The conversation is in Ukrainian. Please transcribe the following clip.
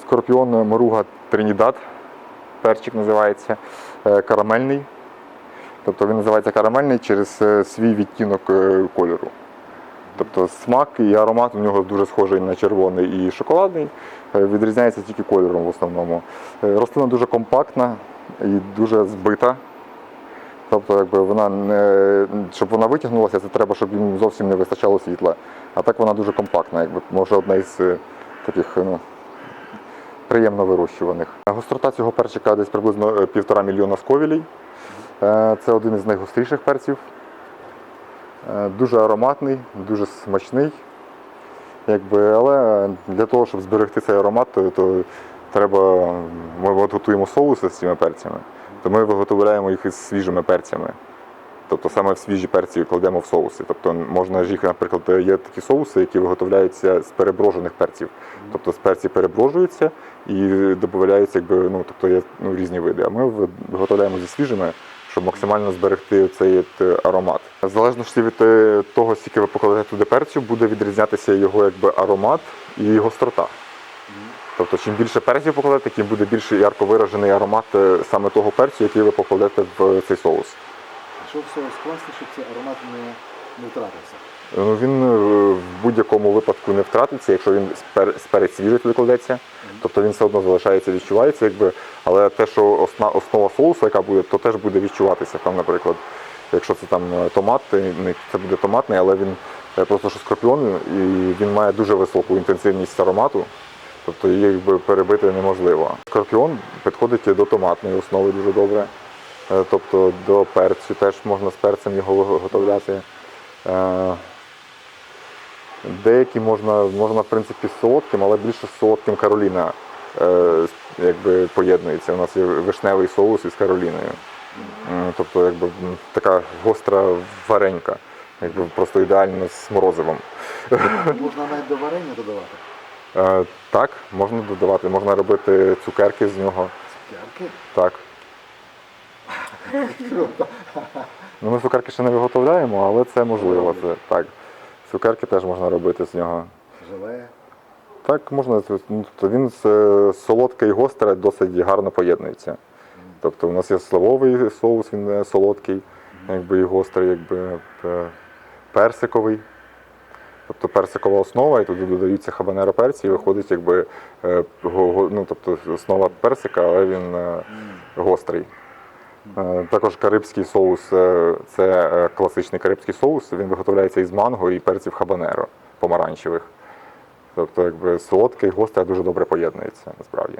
Скорпіон Моруга Тринідад, перчик називається, е, карамельний. Тобто він називається карамельний через е, свій відтінок е, кольору. Тобто смак і аромат у нього дуже схожий на червоний і шоколадний, е, відрізняється тільки кольором в основному. Е, Рослина дуже компактна і дуже збита. Тобто, якби вона не, щоб вона витягнулася, це треба, щоб їм зовсім не вистачало світла. А так вона дуже компактна, якби може одна із е, таких ну, приємно вирощуваних. Гострота цього перчика десь приблизно е, півтора мільйона сковілей. Е, Це один із найгостріших перців. Е, Дуже ароматний, дуже смачний. Якби, але для того, щоб зберегти цей аромат, то, то треба. Ми от готуємо соуси з цими перцями, то ми виготовляємо їх із свіжими перцями. Тобто саме в свіжі перці кладемо в соуси. Тобто можна ж їх, наприклад, є такі соуси, які виготовляються з переброжених перців. Тобто з перці переброжуються і додаються, якби, ну, тобто є ну, різні види. А ми виготовляємо зі свіжими, щоб максимально зберегти цей е, аромат. В залежності від е, того, скільки ви покладете туди перцю, буде відрізнятися його якби, аромат і гострота. Тобто, чим більше перців покладете, тим буде більш ярко виражений аромат е, саме того перцю, який ви покладете в цей соус. Що в соус класти, щоб цей аромат не, не втратився? Ну, він е, в будь-якому випадку не втратиться, якщо він перець свіжий туди кладеться. Тобто він все одно залишається, відчувається, якби. Але те, що осна- основа соусу, яка буде, то теж буде відчуватися. Там, наприклад, якщо це там е, томат, то це буде томатний, але він просто що скорпіон, і він має дуже високу інтенсивність аромату. Тобто її якби перебити неможливо. Скорпіон підходить до томатної основи дуже добре. Е, Тобто до перцю теж можна з перцем його виготовляти. Е, Деякі можна, можна в принципі з солодким, але більше з солодким Кароліна е, якби поєднується. У нас є вишневий соус із Кароліною. Тобто якби, така гостра варенька, якби просто ідеально з морозивом. Можна навіть до варення додавати. Так, можна додавати, можна робити цукерки з нього. Цукерки. Так. Ну, ми цукерки ще не виготовляємо, але це можливо. Це, так. Цукерки теж можна робити з нього. Желе. Так, можна. ну, Тобто він з е, солодке і гостре досить гарно поєднується. Тобто у нас є сливовий соус, він е, солодкий, якби і гострий, якби е, персиковий. Тобто персикова основа, і туди додаються хабанеро перці, і виходить якби ну, тобто основа персика, але він гострий. Е, Також карибський соус е, це е, класичний карибський соус. Він виготовляється із манго і перців хабанеро помаранчевих. Тобто, якби солодке і гостре дуже добре поєднується насправді.